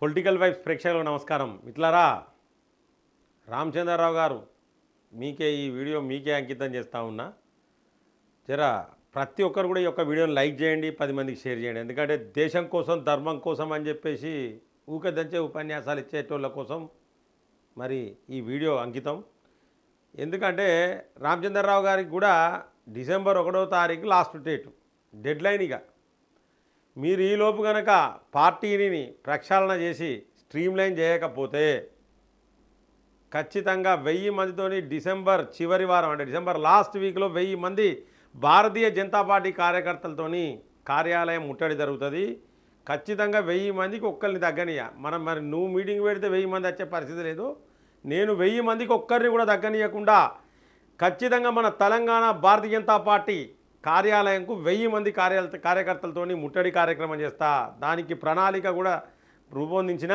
Political vibes ప్రేక్షకులకు నమస్కారం. మిత్రులారా రామచంద్రరావు గారు మీకే ఈ వీడియో మీకే అంకితం చేస్తూ ఉన్నా. జరా ప్రతి ఒక్కరు కూడా ఈ యొక్క వీడియోని లైక్ చేయండి పది మందికి షేర్ చేయండి. ఎందుకంటే దేశం కోసం ధర్మం కోసం అని చెప్పేసి ఊకదంచే ఉపన్యాసాలు ఇచ్చేటోళ్ళ కోసం మరి ఈ వీడియో అంకితం. ఎందుకంటే రామచంద్రరావు గారికి కూడా డిసెంబర్ ఒకటో తారీఖు లాస్ట్ డేటు డెడ్ లైన్ ఇక. మీరు ఈలోపు కనుక పార్టీని ప్రక్షాళన చేసి స్ట్రీమ్లైన్ చేయకపోతే ఖచ్చితంగా వెయ్యి మందితోని డిసెంబర్ చివరి వారం అంటే డిసెంబర్ లాస్ట్ వీక్లో వెయ్యి మంది భారతీయ జనతా పార్టీ కార్యకర్తలతోని కార్యాలయం ముట్టడి జరుగుతుంది. ఖచ్చితంగా వెయ్యి మందికి ఒక్కరిని తగ్గనియ మనం మరి నువ్వు మీటింగ్ పెడితే వెయ్యి మంది వచ్చే పరిస్థితి లేదు. నేను వెయ్యి మందికి ఒక్కరిని కూడా తగ్గనీయకుండా ఖచ్చితంగా మన తెలంగాణ భారతీయ జనతా పార్టీ కార్యాలయంకు వెయ్యి మంది కార్య కార్యకర్తలతోని ముట్టడి కార్యక్రమం చేస్తా. దానికి ప్రణాళిక కూడా రూపొందించిన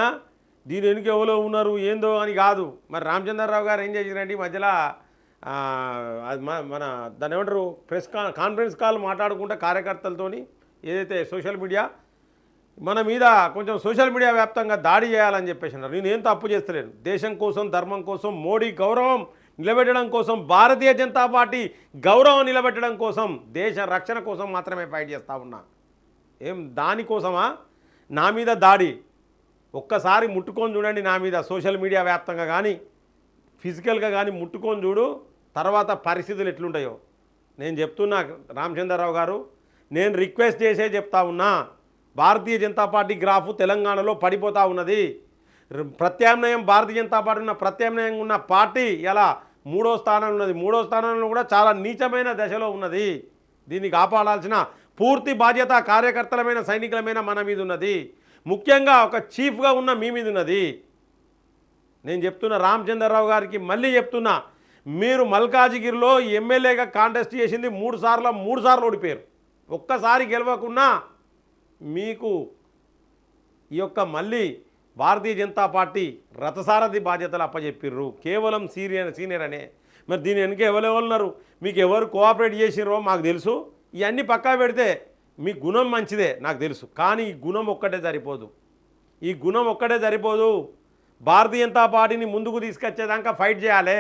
దీని వెనుక ఎవరో ఉన్నారు ఏందో అని కాదు. మరి రామచంద్రరావు గారు ఏం చేసిరండి మధ్యలో అది మన మన దాని ఏమంటారు ప్రెస్ కా కాన్ఫరెన్స్ కాల్ మాట్లాడుకుంటే కార్యకర్తలతోని ఏదైతే సోషల్ మీడియా మన మీద కొంచెం సోషల్ మీడియా వ్యాప్తంగా దాడి చేయాలని చెప్పేసి అన్నారు. నేనేం తప్పు చేస్తలేను. దేశం కోసం ధర్మం కోసం మోడీ గౌరవం నిలబెట్టడం కోసం భారతీయ జనతా పార్టీ గౌరవం నిలబెట్టడం కోసం దేశ రక్షణ కోసం మాత్రమే ఫైట్ చేస్తూ ఉన్నా. ఏం దానికోసమా నా మీద దాడి. ఒక్కసారి ముట్టుకొని చూడండి నా మీద సోషల్ మీడియా వ్యాప్తంగా కానీ ఫిజికల్గా కానీ ముట్టుకొని చూడు తర్వాత పరిస్థితులు ఎట్లుంటాయో. నేను చెప్తున్నా రామచంద్రరావు గారు నేను రిక్వెస్ట్ చేసే చెప్తా ఉన్నా భారతీయ జనతా పార్టీ గ్రాఫ్ తెలంగాణలో పడిపోతూ ఉన్నది. ప్రత్యామ్నాయం భారతీయ జనతా పార్టీ ఉన్న ప్రత్యామ్నాయంగా ఉన్న పార్టీ ఇలా మూడో స్థానంలో ఉన్నది? మూడో స్థానంలో కూడా చాలా నీచమైన దశలో ఉన్నది. దీన్ని కాపాడాల్సిన పూర్తి బాధ్యత కార్యకర్తలమైన సైనికులమైన మన మీద ఉన్నది. ముఖ్యంగా ఒక చీఫ్గా ఉన్న మీ మీద ఉన్నది. నేను చెప్తున్న రామచంద్రరావు గారికి మళ్ళీ చెప్తున్నా మీరు మల్కాజిగిరిలో ఎమ్మెల్యేగా కాంటెస్ట్ చేసింది మూడు సార్లు మూడు సార్లు ఓడిపోయారు. ఒక్కసారి గెలవకున్నా మీకు ఈ యొక్క మళ్ళీ భారతీయ జనతా పార్టీ రథసారథి బాధ్యతలు అప్పచెప్పిర్రు కేవలం సీనియర్ సీనియర్ అనే. మరి దీని వెనుక ఎవరెవరున్నారు మీకు ఎవరు కోఆపరేట్ చేసిరో మాకు తెలుసు. ఇవన్నీ పక్కా పెడితే మీ గుణం మంచిదే నాకు తెలుసు. కానీ ఈ గుణం ఒక్కటే సరిపోదు. ఈ గుణం ఒక్కటే సరిపోదు. భారతీయ జనతా పార్టీని ముందుకు తీసుకొచ్చేదాకా ఫైట్ చేయాలి.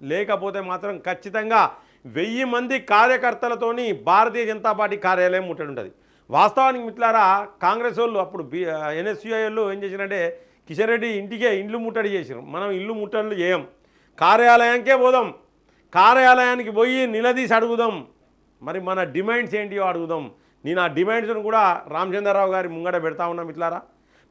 లేకపోతే మాత్రం ఖచ్చితంగా వెయ్యి మంది కార్యకర్తలతోని భారతీయ జనతా పార్టీ కార్యాలయం ముట్టడి ఉంటుంది వాస్తవానికి మిట్లారా కాంగ్రెస్ వాళ్ళు అప్పుడు బి ఎన్ఎస్యుఐ వాళ్ళు ఏం చేసినంటే కిషన్ రెడ్డి ఇంటికే ఇండ్లు ముట్టడి చేసారు మనం ఇల్లు ముట్టడులు చేయం. కార్యాలయానికే పోదాం. కార్యాలయానికి పోయి నిలదీసి అడుగుదాం. మరి మన డిమాండ్స్ ఏంటియో అడుగుదాం. నేను ఆ డిమాండ్స్ను కూడా రామచంద్రరావు గారి ముంగడ పెడతా ఉన్నాం ఇట్లారా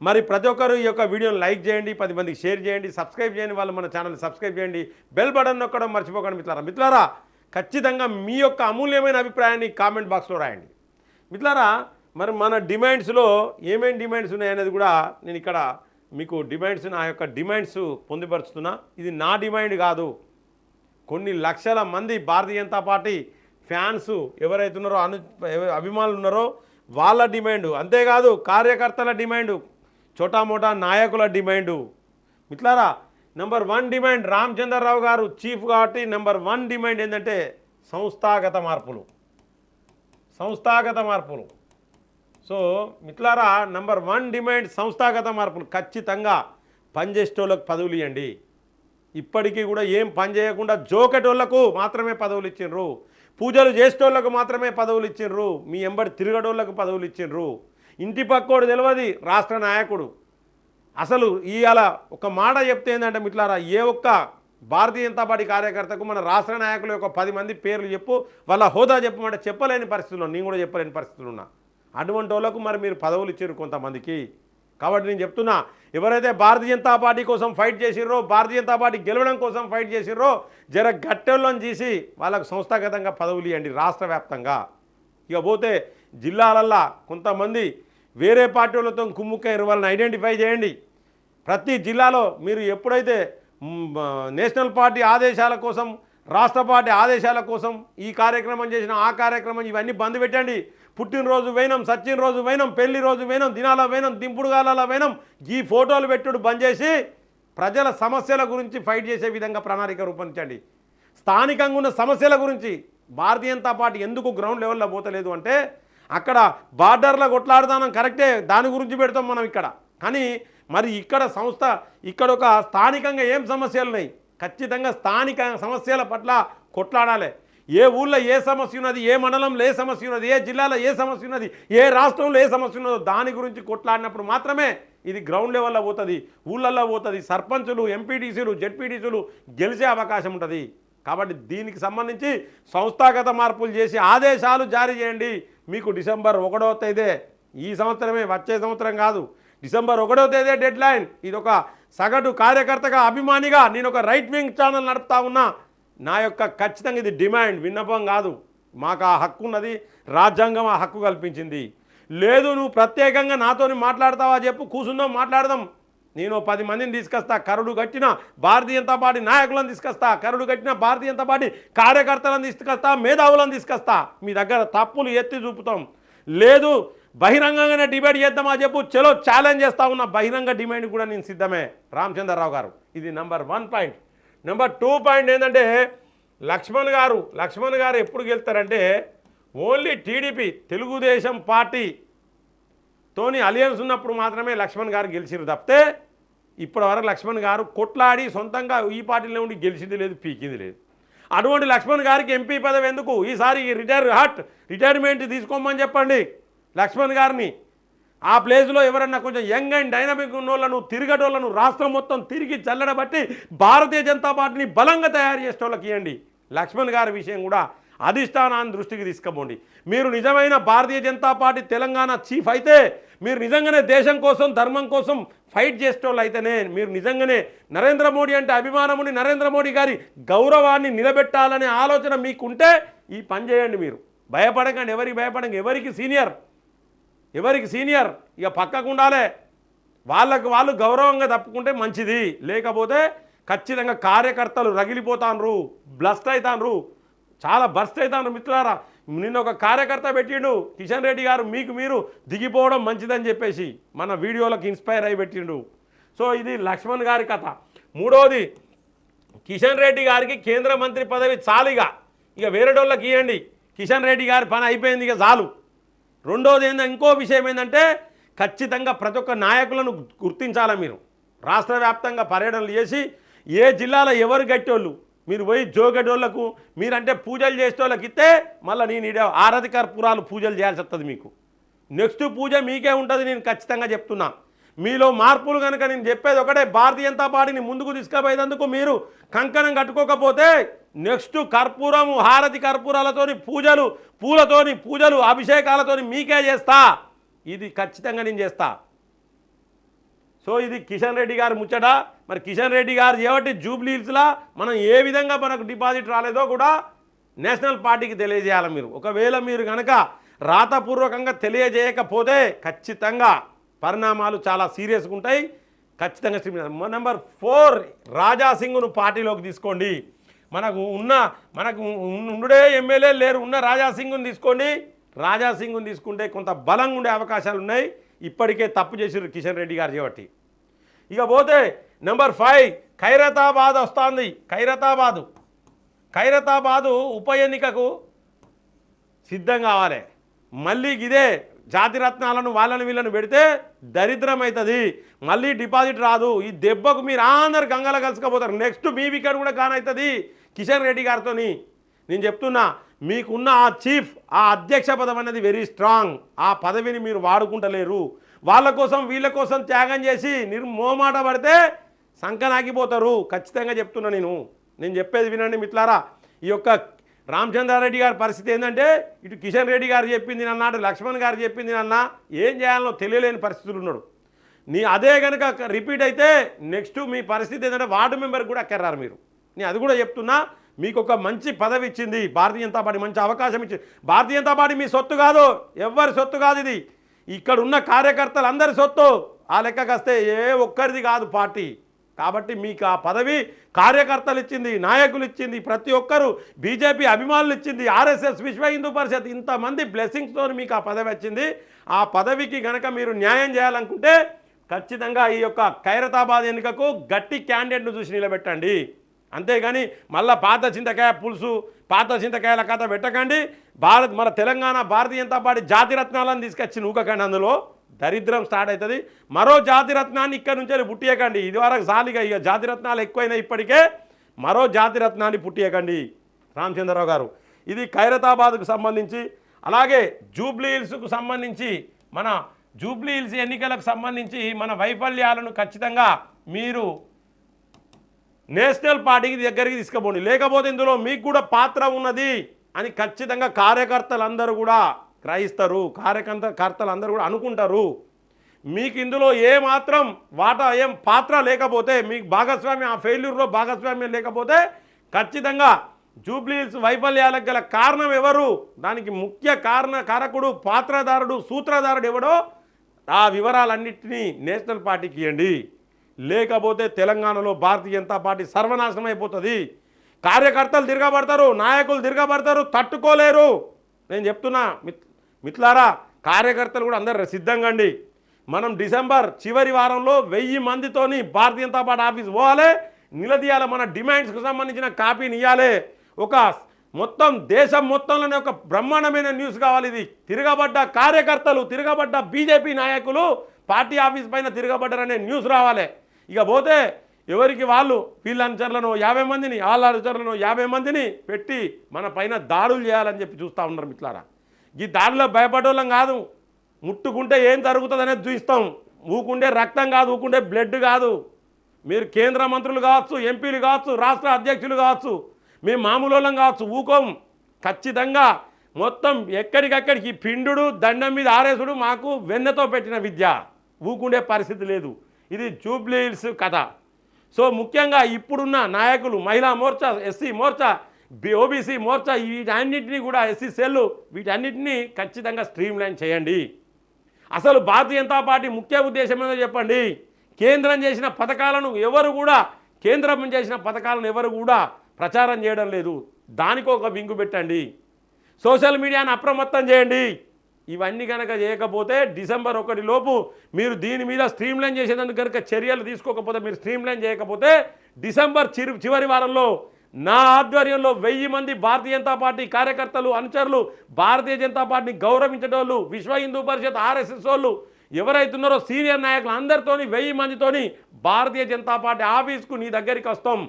మరి ప్రతి ఒక్కరు ఈ యొక్క వీడియోని లైక్ చేయండి పది మందికి షేర్ చేయండి సబ్స్క్రైబ్ చేయండి వాళ్ళు మన ఛానల్ సబ్స్క్రైబ్ చేయండి బెల్ బటన్ నొక్కడం మర్చిపోకండి మిత్రులారా. మిత్రులారా ఖచ్చితంగా మీ యొక్క అమూల్యమైన అభిప్రాయాన్ని కామెంట్ బాక్స్లో రాయండి. మిట్లారా మరి మన డిమాండ్స్లో ఏమేమి డిమాండ్స్ ఉన్నాయనేది కూడా నేను ఇక్కడ మీకు డిమాండ్స్ నా యొక్క డిమాండ్స్ పొందుపరుస్తున్నా. ఇది నా డిమాండ్ కాదు. కొన్ని లక్షల మంది భారతీయ జనతా పార్టీ ఫ్యాన్స్ ఎవరైతే ఉన్నారో అను ఎవ- అభిమానులు ఉన్నారో వాళ్ళ డిమాండు. అంతేకాదు కార్యకర్తల డిమాండు చోటామోటా నాయకుల డిమాండు. మిట్లారా నెంబర్ వన్ డిమాండ్ రామచంద్రరావు గారు చీఫ్ కాబట్టి నెంబర్ వన్ డిమాండ్ ఏంటంటే సంస్థాగత మార్పులు. సంస్థాగత మార్పులు. సో మిట్లారా నంబర్ వన్ డిమాండ్ సంస్థాగత మార్పులు. ఖచ్చితంగా పనిచేసేటోళ్ళకు పదవులు ఇవ్వండి ఇప్పటికీ కూడా ఏం పని చేయకుండా జోకటోళ్ళకు మాత్రమే పదవులు ఇచ్చిండ్రు. పూజలు చేసేటోళ్ళకు మాత్రమే పదవులు ఇచ్చిండ్రు. మీ ఎంబడి తిరగడోళ్ళకు పదవులు ఇచ్చిండ్రు. ఇంటి పక్కోడు తెలియదు రాష్ట్ర నాయకుడు. అసలు ఇవాళ ఒక మాట చెప్తే ఏంటంటే మిట్లారా ఏ ఒక్క భారతీయ జనతా పార్టీ కార్యకర్తకు మన రాష్ట్ర నాయకుల యొక్క పది మంది పేర్లు చెప్పు వాళ్ళ హోదా చెప్పమంటే చెప్పలేని పరిస్థితుల్లో నేను కూడా చెప్పలేని పరిస్థితులు ఉన్నా. అటువంటి వాళ్ళకు మరి మీరు పదవులు ఇచ్చారు కొంతమందికి. కాబట్టి నేను చెప్తున్నా ఎవరైతే భారతీయ జనతా పార్టీ కోసం ఫైట్ చేసిర్రో భారతీయ జనతా పార్టీ గెలవడం కోసం ఫైట్ చేసిర్రో జర గట్టెల్లోని తీసి వాళ్ళకు సంస్థాగతంగా పదవులు ఇవ్వండి రాష్ట్ర వ్యాప్తంగా. ఇక పోతే జిల్లాలల్లా కొంతమంది వేరే పార్టీలతో కుమ్ముక్క వాళ్ళని ఐడెంటిఫై చేయండి. ప్రతి జిల్లాలో మీరు ఎప్పుడైతే నేషనల్ పార్టీ ఆదేశాల కోసం రాష్ట్ర పార్టీ ఆదేశాల కోసం ఈ కార్యక్రమం చేసిన ఆ కార్యక్రమం ఇవన్నీ బంద్ పెట్టండి. పుట్టినరోజు పోయినాం సచ్చిన రోజు వేనం పెళ్ళి రోజు వేనం దినాల వేనం దింపుడుగాల వేనం ఈ ఫోటోలు పెట్టుడు బంద్ చేసి ప్రజల సమస్యల గురించి ఫైట్ చేసే విధంగా ప్రణాళిక రూపొందించండి. స్థానికంగా ఉన్న సమస్యల గురించి భారతీయ జనతా పార్టీ ఎందుకు గ్రౌండ్ లెవెల్లో పోతలేదు అంటే అక్కడ బార్డర్లో కొట్లాడుతానం కరెక్టే దాని గురించి పెడతాం మనం ఇక్కడ. కానీ మరి ఇక్కడ సంస్థ ఇక్కడ ఒక స్థానికంగా ఏం సమస్యలు ఉన్నాయి? ఖచ్చితంగా స్థానిక సమస్యల పట్ల కొట్లాడాలి. ఏ ఊళ్ళో ఏ సమస్య ఉన్నది ఏ మండలంలో ఏ సమస్య ఉన్నది ఏ జిల్లాలో ఏ సమస్య ఉన్నది ఏ రాష్ట్రంలో ఏ సమస్య ఉన్నదో దాని గురించి కొట్లాడినప్పుడు మాత్రమే ఇది గ్రౌండ్ లెవెల్లో పోతుంది ఊళ్ళల్లో పోతుంది సర్పంచులు ఎంపీటీసీలు జెడ్పీటీసీలు గెలిచే అవకాశం ఉంటుంది. కాబట్టి దీనికి సంబంధించి సంస్థాగత మార్పులు చేసి ఆదేశాలు జారీ చేయండి. మీకు డిసెంబర్ ఒకటో తేదీ ఈ సంవత్సరమే వచ్చే సంవత్సరం కాదు. డిసెంబర్ ఒకటో తేదీ డెడ్ లైన్ ఇది ఒక సగటు కార్యకర్తగా అభిమానిగా నేను ఒక రైట్ వింగ్ ఛానల్ నడుపుతా ఉన్నా. నా యొక్క ఖచ్చితంగా ఇది డిమాండ్ విన్నపం కాదు. మాకు ఆ హక్కు ఉన్నది రాజ్యాంగం ఆ హక్కు కల్పించింది. లేదు నువ్వు ప్రత్యేకంగా నాతోని మాట్లాడతావా చెప్పు కూర్చుందాం మాట్లాడదాం. నేను పది మందిని తీసుకొస్తా కరుడు కట్టిన భారతీయ జనతా పార్టీ నాయకులను తీసుకొస్తా కరుడు కట్టిన భారతీయ జనతా పార్టీ కార్యకర్తలను తీసుకొస్తా మేధావులను తీసుకొస్తా. మీ దగ్గర తప్పులు ఎత్తి చూపుతాం. లేదు బహిరంగంగానే డిబేట్ చేద్దామా చెప్పు. చలో ఛాలెంజ్ చేస్తా ఉన్న. బహిరంగ డిమాండ్ కూడా నేను సిద్ధమే. రామచంద్రరావు గారు. ఇది number one point number two point ఏంటంటే లక్ష్మణ్ గారు లక్ష్మణ్ గారు ఎప్పుడు గెలుతారంటే ఓన్లీ టీడీపీ తెలుగుదేశం పార్టీ తోని అలియన్స్ ఉన్నప్పుడు మాత్రమే లక్ష్మణ్ గారు గెలిచిరు తప్పితే ఇప్పటి వరకు లక్ష్మణ్ గారు కొట్లాడి సొంతంగా ఈ పార్టీలో ఉండి గెలిచింది లేదు పీకింది లేదు. అటువంటి లక్ష్మణ్ గారికి ఎంపీ పదవి ఎందుకు? ఈసారి రిటైర్ హట్ రిటైర్మెంట్ తీసుకోమని చెప్పండి. లక్ష్మణ్ గారిని. ఆ ప్లేస్లో ఎవరన్నా కొంచెం యంగ్ అండ్ డైనమిక్ ఉన్నోళ్ళను తిరిగటోళ్ళను రాష్ట్రం మొత్తం తిరిగి చల్లడబట్టి భారతీయ జనతా పార్టీని బలంగా తయారు చేసే వాళ్ళకి ఇవ్వండి లక్ష్మణ్ గారి విషయం కూడా అధిష్టానాన్ని దృష్టికి తీసుకుపోండి. మీరు నిజమైన భారతీయ జనతా పార్టీ తెలంగాణ చీఫ్ అయితే మీరు నిజంగానే దేశం కోసం ధర్మం కోసం ఫైట్ చేసేటోళ్ళు అయితేనే మీరు నిజంగానే నరేంద్ర మోడీ అంటే అభిమానముని నరేంద్ర మోడీ గారి గౌరవాన్ని నిలబెట్టాలనే ఆలోచన మీకుంటే ఈ పని చేయండి మీరు. భయపడకండి ఎవరికి భయపడకండి ఎవరికి సీనియర్ ఎవరికి సీనియర్? ఇక పక్కకు ఉండాలే. వాళ్ళకు వాళ్ళు గౌరవంగా తప్పుకుంటే మంచిది. లేకపోతే ఖచ్చితంగా కార్యకర్తలు రగిలిపోతాన్రు బ్లస్ట్ అవుతాన్రు చాలా బర్స్ట్ అవుతాను మిత్రులారా. నిన్న ఒక కార్యకర్త పెట్టిండు కిషన్ రెడ్డి గారు మీకు మీరు దిగిపోవడం మంచిదని చెప్పేసి మన వీడియోలకు ఇన్స్పైర్ అయి పెట్టిండు. సో ఇది లక్ష్మణ్ గారి కథ. మూడవది కిషన్ రెడ్డి గారికి కేంద్ర మంత్రి పదవి చాలిగా ఇక. వేరేటోళ్ళకి ఇవ్వండి కిషన్ రెడ్డి గారి పని అయిపోయింది ఇక చాలు. రెండోది ఏంటంటే ఇంకో విషయం ఏంటంటే ఖచ్చితంగా ప్రతి ఒక్క నాయకులను గుర్తించాలా మీరు. రాష్ట్ర వ్యాప్తంగా పర్యటనలు చేసి ఏ జిల్లాలో ఎవరు గట్టోళ్ళు మీరు పోయి జోగడోళ్ళకు మీరంటే పూజలు చేసేటోళ్ళకి ఇస్తే మళ్ళీ నేను ఈడ ఆరతి కర్పూరాలు పూజలు చేయాల్సి వస్తుంది మీకు. నెక్స్ట్ పూజ మీకే ఉంటుంది నేను ఖచ్చితంగా చెప్తున్నా. మీలో మార్పులు కనుక నేను చెప్పేది ఒకటే భారతీయ జనతా పార్టీని ముందుకు తీసుకుపోయేందుకు మీరు కంకణం కట్టుకోకపోతే నెక్స్ట్ కర్పూరము హారతి కర్పూరాలతోని పూజలు పూలతోని పూజలు అభిషేకాలతోని మీకే చేస్తా. ఇది ఖచ్చితంగా నేను చేస్తా. సో ఇది కిషన్ రెడ్డి గారు ముచ్చట. మరి కిషన్ రెడ్డి గారు ఏవటి జూబ్లీహిల్స్లా మనం ఏ విధంగా మనకు డిపాజిట్ రాలేదో కూడా నేషనల్ పార్టీకి తెలియజేయాలి మీరు. ఒకవేళ మీరు కనుక రాతపూర్వకంగా తెలియజేయకపోతే ఖచ్చితంగా పరిణామాలు చాలా సీరియస్గా ఉంటాయి. ఖచ్చితంగా నెంబర్ ఫోర్ రాజా సింగ్ను పార్టీలోకి తీసుకోండి. మనకు ఉన్న మనకు ఉండే ఎమ్మెల్యే లేరు ఉన్న రాజాసింగ్ని తీసుకోండి. రాజాసింగ్ని తీసుకుంటే కొంత బలంగా ఉండే అవకాశాలు ఉన్నాయి. ఇప్పటికే తప్పు చేసిరు కిషన్ రెడ్డి గారు చేపట్టి ఇక పోతే నెంబర్ ఫైవ్ ఖైరతాబాద్ వస్తుంది. ఖైరతాబాదు. ఖైరతాబాదు ఉప ఎన్నికకు సిద్ధం కావాలి. మళ్ళీ ఇదే జాతిరత్నాలను వాళ్ళని వీళ్ళని పెడితే దరిద్రం అవుతుంది మళ్ళీ డిపాజిట్ రాదు. ఈ దెబ్బకు మీరు అందరు గంగల కలుసుకపోతారు. నెక్స్ట్ మీ వికెట్ కూడా కానవుతుంది కిషన్ రెడ్డి గారితో నేను చెప్తున్నా మీకున్న ఆ చీఫ్ ఆ అధ్యక్ష పదం అనేది వెరీ స్ట్రాంగ్ ఆ పదవిని మీరు వాడుకుంటలేరు. వాళ్ళ కోసం వీళ్ళ కోసం త్యాగం చేసి నిర్మోమాట పడితే సంకనాగిపోతారు. ఖచ్చితంగా చెప్తున్నా నేను. నేను చెప్పేది వినండి మిట్లారా ఈ యొక్క రామచంద్రారెడ్డి గారి పరిస్థితి ఏంటంటే ఇటు కిషన్ రెడ్డి గారు చెప్పింది అన్నాడు లక్ష్మణ్ గారు చెప్పింది నన్న ఏం చేయాలనో తెలియలేని పరిస్థితులు ఉన్నాడు. నీ అదే కనుక రిపీట్ అయితే నెక్స్ట్ మీ పరిస్థితి ఏంటంటే వార్డు మెంబర్ కూడా ఎక్కర్రారు మీరు. నేను అది కూడా చెప్తున్నా మీకు ఒక మంచి పదవి ఇచ్చింది భారతీయ జనతా పార్టీ మంచి అవకాశం ఇచ్చింది. భారతీయ జనతా పార్టీ మీ సొత్తు కాదు. ఎవ్వరి సొత్తు కాదు ఇది. ఇక్కడ ఉన్న కార్యకర్తలు అందరి సొత్తు. ఆ లెక్కకు వస్తే ఏ ఒక్కరిది కాదు పార్టీ. కాబట్టి మీకు ఆ పదవి కార్యకర్తలు ఇచ్చింది నాయకులు ఇచ్చింది ప్రతి ఒక్కరు. బీజేపీ అభిమానులు ఇచ్చింది ఆర్ఎస్ఎస్ విశ్వ హిందూ పరిషత్. ఇంతమంది బ్లెస్సింగ్స్తో మీకు ఆ పదవి వచ్చింది. ఆ పదవికి గనక మీరు న్యాయం చేయాలనుకుంటే ఖచ్చితంగా ఈ యొక్క ఖైరతాబాద్ ఎన్నికకు గట్టి క్యాండిడేట్ను చూసి నిలబెట్టండి. అంతేగాని మళ్ళా పాత చింతకాయ పులుసు పాత చింతకాయల కథ పెట్టకండి. భారత్ మన తెలంగాణ భారతీయ జనతా పార్టీ జాతి రత్నాలను తీసుకొచ్చి నూకకండి అందులో. దరిద్రం స్టార్ట్ అవుతుంది. మరో జాతిరత్నాన్ని ఇక్కడ నుంచి పుట్టియకండి. ఇది వరకు సాలిగా ఇక జాతిరత్నాలు ఎక్కువైనా ఇప్పటికే మరో జాతిరత్నాన్ని పుట్టియకండి రామచంద్రరావు గారు. ఇది ఖైరతాబాద్కు సంబంధించి అలాగే జూబ్లీ హిల్స్కు సంబంధించి మన జూబ్లీ హిల్స్ ఎన్నికలకు సంబంధించి మన వైఫల్యాలను ఖచ్చితంగా మీరు నేషనల్ పార్టీకి దగ్గరికి తీసుకుపోండి. లేకపోతే ఇందులో మీకు కూడా పాత్ర ఉన్నది అని ఖచ్చితంగా కార్యకర్తలందరూ కూడా గ్రహిస్తారు కార్యకర్త కర్తలందరూ కూడా అనుకుంటారు. మీకు ఇందులో ఏ మాత్రం వాటా ఏం పాత్ర లేకపోతే మీకు భాగస్వామ్యం ఆ ఫెయిల్యూర్లో భాగస్వామ్యం లేకపోతే ఖచ్చితంగా జూబ్లీస్ వైఫల్యాలకు గల కారణం ఎవరు? దానికి ముఖ్య కారణ కారకుడు పాత్రధారుడు సూత్రధారుడు ఎవడో? ఆ వివరాలన్నింటినీ నేషనల్ పార్టీకి ఇవ్వండి లేకపోతే తెలంగాణలో భారతీయ జనతా పార్టీ సర్వనాశనం అయిపోతుంది. కార్యకర్తలు తిరగబడతారు నాయకులు తిరగబడతారు తట్టుకోలేరు. నేను చెప్తున్నా మిత్ మిత్లారా కార్యకర్తలు కూడా అందరు సిద్ధంగా అండి మనం డిసెంబర్ చివరి వారంలో వెయ్యి మందితోని భారతీయ జనతా పార్టీ ఆఫీస్ పోవాలి. నిలదీయాలి మన డిమాండ్స్కి సంబంధించిన కాపీని ఇవ్వాలి ఒక మొత్తం దేశం మొత్తంలోనే ఒక బ్రహ్మాండమైన న్యూస్ కావాలి ఇది. తిరగబడ్డ కార్యకర్తలు తిరగబడ్డ బీజేపీ నాయకులు పార్టీ ఆఫీస్ పైన తిరగబడ్డారనే న్యూస్ రావాలి. ఇక పోతే ఎవరికి వాళ్ళు వీళ్ళ అనుచరులను యాభై మందిని వాళ్ళ అనుచరులను యాభై మందిని పెట్టి మన పైన దాడులు చేయాలని చెప్పి చూస్తూ ఉన్నారు మిట్లారా ఈ దాడిలో భయపడోళ్ళం కాదు. ముట్టుకుంటే ఏం జరుగుతుంది అనేది చూస్తాం ఊకుండే రక్తం కాదు ఊకుండే బ్లడ్ కాదు. మీరు కేంద్ర మంత్రులు కావచ్చు ఎంపీలు కావచ్చు రాష్ట్ర అధ్యక్షులు కావచ్చు మేము మామూలు వాళ్ళం కావచ్చు ఊకోం. ఖచ్చితంగా మొత్తం ఎక్కడికక్కడికి పిండుడు దండం మీద ఆరేసుడు మాకు వెన్నెతో పెట్టిన విద్య. ఊకుండే పరిస్థితి లేదు. ఇది జూబ్లీ హిల్స్ కథ. సో ముఖ్యంగా ఇప్పుడున్న నాయకులు మహిళా మోర్చా ఎస్సీ మోర్చా ఓబీసీ మోర్చా వీటన్నింటినీ కూడా ఎస్సీ సెల్లు వీటన్నింటినీ ఖచ్చితంగా స్ట్రీమ్ లైన్ చేయండి. అసలు భారతీయ జనతా పార్టీ ముఖ్య ఉద్దేశం ఏదో చెప్పండి. కేంద్రం చేసిన పథకాలను ఎవరు కూడా కేంద్రం చేసిన పథకాలను ఎవరు కూడా ప్రచారం చేయడం లేదు. దానికి ఒక వింగు పెట్టండి. సోషల్ మీడియాను అప్రమత్తం చేయండి. ఇవన్నీ కనుక చేయకపోతే డిసెంబర్ ఒకటి లోపు మీరు దీని మీద స్ట్రీమ్ లైన్ చేసేందుకు కనుక చర్యలు తీసుకోకపోతే మీరు స్ట్రీమ్ లైన్ చేయకపోతే డిసెంబర్ చిరు చివరి వారంలో నా ఆధ్వర్యంలో వెయ్యి మంది భారతీయ జనతా పార్టీ కార్యకర్తలు అనుచరులు భారతీయ జనతా పార్టీని గౌరవించేటోళ్ళు విశ్వ హిందూ పరిషత్ ఆర్ఎస్ఎస్ వాళ్ళు ఎవరైతున్నారో సీనియర్ నాయకులు అందరితోని వెయ్యి మందితోని భారతీయ జనతా పార్టీ ఆఫీస్కు నీ దగ్గరికి వస్తాం.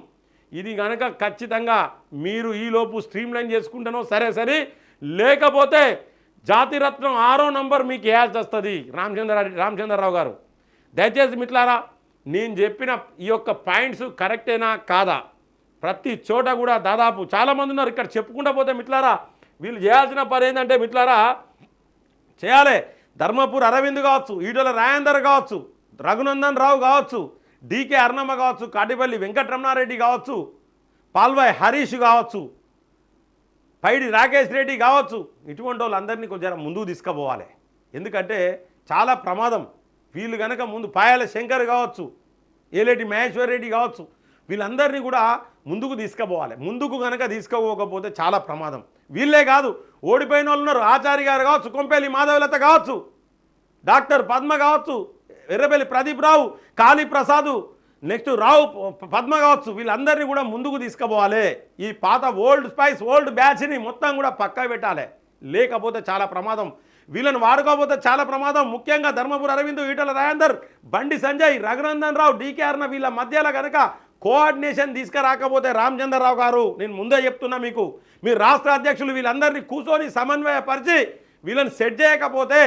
ఇది కనుక ఖచ్చితంగా మీరు ఈలోపు స్ట్రీమ్ లైన్ చేసుకుంటానో సరే సరే లేకపోతే జాతిరత్నం ఆరో నంబర్ మీకు వేయాల్సి వస్తుంది? రామచంద్ర రామచంద్రరావు గారు. దయచేసి మిట్లారా నేను చెప్పిన ఈ యొక్క పాయింట్స్ కరెక్టేనా కాదా? ప్రతి చోట కూడా దాదాపు చాలామంది ఉన్నారు ఇక్కడ చెప్పుకుంటా పోతే మిట్లారా వీళ్ళు చేయాల్సిన పని ఏంటంటే మిట్లారా చేయాలి. ధర్మపూర్ అరవింద్ కావచ్చు ఈటల రాయందర్ కావచ్చు రఘునందన్ రావు కావచ్చు డీకే అర్ణమ్మ కావచ్చు కాటిపల్లి వెంకటరమణారెడ్డి కావచ్చు పాల్వాయ్ హరీష్ కావచ్చు పైడి రాకేష్ రెడ్డి కావచ్చు. ఇటువంటి వాళ్ళందరినీ కొంచెం ముందుకు తీసుకుపోవాలి. ఎందుకంటే చాలా ప్రమాదం. వీళ్ళు కనుక ముందు పాయాల శంకర్ కావచ్చు ఏలేటి మహేశ్వర్ రెడ్డి కావచ్చు వీళ్ళందరినీ కూడా ముందుకు తీసుకుపోవాలి. ముందుకు కనుక తీసుకుపోకపోతే చాలా ప్రమాదం. వీళ్ళే కాదు ఓడిపోయిన వాళ్ళు ఉన్నారు. ఆచార్య గారు కావచ్చు కొంపేలి మాధవలత కావచ్చు డాక్టర్ పద్మ కావచ్చు ఎర్రబెల్లి ప్రదీప్ రావు కాళీ ప్రసాద్ నెక్స్ట్ రావు పద్మ కావచ్చు. వీళ్ళందరినీ కూడా ముందుకు తీసుకుపోవాలి. ఈ పాత ఓల్డ్ స్పైస్ ఓల్డ్ బ్యాచ్ని మొత్తం కూడా పక్కా పెట్టాలి. లేకపోతే చాలా ప్రమాదం. వీళ్ళని వాడుకోకపోతే చాలా ప్రమాదం. ముఖ్యంగా ధర్మపురి అరవింద్ ఈటల రాయందర్ బండి సంజయ్ రఘునందన్ రావు డీకేఆర్న వీళ్ళ మధ్యలో కనుక కోఆర్డినేషన్ తీసుకురాకపోతే రామచంద్రరావు గారు నేను ముందే చెప్తున్నా మీకు. మీ రాష్ట్ర అధ్యక్షులు వీళ్ళందరినీ కూర్చొని సమన్వయపరిచి వీళ్ళని సెట్ చేయకపోతే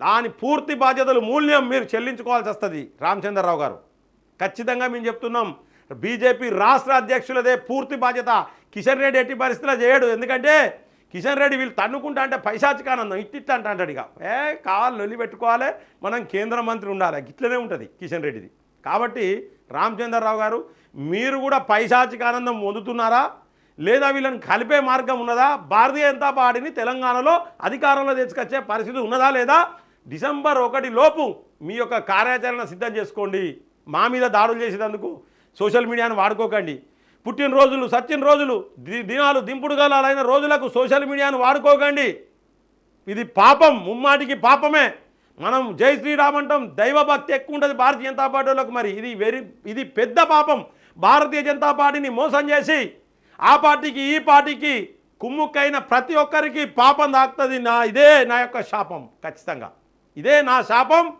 దాని పూర్తి బాధ్యతలు మూల్యం మీరు చెల్లించుకోవాల్సి వస్తుంది రామచంద్రరావు గారు. ఖచ్చితంగా మేము చెప్తున్నాం. బీజేపీ రాష్ట్ర అధ్యక్షులదే పూర్తి బాధ్యత. కిషన్ రెడ్డి ఎట్టి పరిస్థితిలో చేయడు. ఎందుకంటే కిషన్ రెడ్డి వీళ్ళు తన్నుకుంటా అంటే పైశాచికానందం. ఇట్టిట్లా అంట అంటాడు ఇక. ఏ కావాలి లొల్లి పెట్టుకోవాలి. మనం కేంద్ర మంత్రి ఉండాలి. ఇట్లనే ఉంటుంది కిషన్ రెడ్డిది. కాబట్టి రామచంద్రరావు గారు మీరు కూడా పైశాచికానందం పొందుతున్నారా? లేదా వీళ్ళని కలిపే మార్గం ఉన్నదా? భారతీయ జనతా పార్టీని తెలంగాణలో అధికారంలో తెచ్చుకొచ్చే పరిస్థితి ఉన్నదా లేదా? డిసెంబర్ ఒకటి లోపు మీ యొక్క కార్యాచరణ సిద్ధం చేసుకోండి. మా మీద దాడులు చేసేటందుకు సోషల్ మీడియాను వాడుకోకండి. పుట్టినరోజులు సచ్చిన రోజులు ది- దినాలు దింపుడు గలాలైన రోజులకు సోషల్ మీడియాను వాడుకోకండి. ఇది పాపం ముమ్మాటికి పాపమే. మనం జై శ్రీరామ్ అంటాం దైవభక్తి ఎక్కువ ఉంటుంది భారతీయ జనతా పార్టీలకు మరి. ఇది వెరీ ఇది పెద్ద పాపం. భారతీయ జనతా పార్టీని మోసం చేసి ఆ పార్టీకి ఈ పార్టీకి కుమ్ముక్కైన ప్రతి ఒక్కరికి పాపం తాకుతుంది నా ఇదే నా యొక్క శాపం ఖచ్చితంగా. ఇదే నా శాపం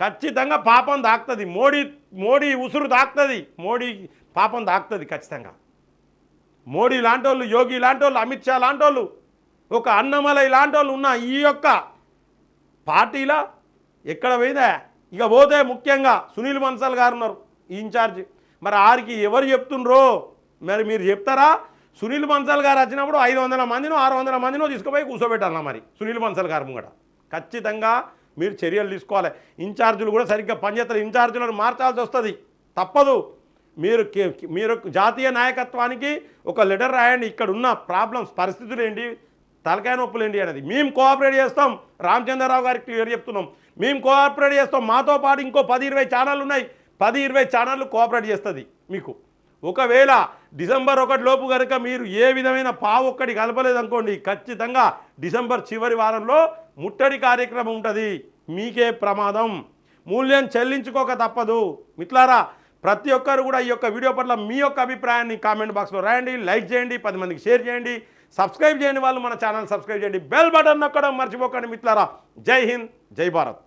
ఖచ్చితంగా పాపం దాక్తుంది. మోడీ మోడీ ఉసురు దాక్తుంది. మోడీ పాపం దాక్తుంది ఖచ్చితంగా. మోడీ లాంటి వాళ్ళు యోగి లాంటి వాళ్ళు అమిత్ షా లాంటి వాళ్ళు ఒక అన్నమలై లాంటి వాళ్ళు ఉన్న ఈ యొక్క పార్టీలా ఎక్కడ పోయిందా? ఇక పోతే ముఖ్యంగా సునీల్ బన్సాల్ గారు ఉన్నారు ఇన్ఛార్జ్. మరి ఆరికి ఎవరు చెప్తుండ్రో? మరి మీరు చెప్తారా? సునీల్ బన్సాల్ గారు వచ్చినప్పుడు ఐదు వందల మందినో ఆరు వందల మందినో తీసుకుపోయి కూర్చోబెట్టాలన్నా మరి సునీల్ బన్సాల్ గారు ముంగట? ఖచ్చితంగా మీరు చర్యలు తీసుకోవాలి. ఇన్ఛార్జీలు కూడా సరిగ్గా పనిచేస్తారు ఇన్ఛార్జీలను మార్చాల్సి వస్తుంది. తప్పదు. మీరు మీరు జాతీయ నాయకత్వానికి ఒక లెటర్ రాయండి. ఇక్కడ ఉన్న ప్రాబ్లమ్స్ పరిస్థితులు ఏంటి? తలకాయ నొప్పులు ఏంటి అనేది. మేము కోఆపరేట్ చేస్తాం. రామచంద్రరావు గారికి క్లియర్ చెప్తున్నాం. మేము కోఆపరేట్ చేస్తాం. మాతో పాటు ఇంకో పది ఇరవై ఛానళ్ళు ఉన్నాయి. పది ఇరవై ఛానళ్ళు కోఆపరేట్ చేస్తుంది మీకు. ఒకవేళ డిసెంబర్ ఒకటి లోపు కనుక మీరు ఏ విధమైన పావు ఒక్కటి కలపలేదనుకోండి ఖచ్చితంగా డిసెంబర్ చివరి వారంలో ముట్టడి కార్యక్రమం ఉంటుంది. మీకే ప్రమాదం. మూల్యం చెల్లించుకోక తప్పదు. మిట్లారా ప్రతి ఒక్కరు కూడా ఈ యొక్క వీడియో పట్ల మీ యొక్క అభిప్రాయాన్ని కామెంట్ బాక్స్లో రాయండి లైక్ చేయండి పది మందికి షేర్ చేయండి సబ్స్క్రైబ్ చేయని వాళ్ళు మన ఛానల్ సబ్స్క్రైబ్ చేయండి బెల్ బటన్ నొక్కడం మర్చిపోకండి మిట్లారా జై హింద్ జై భారత్.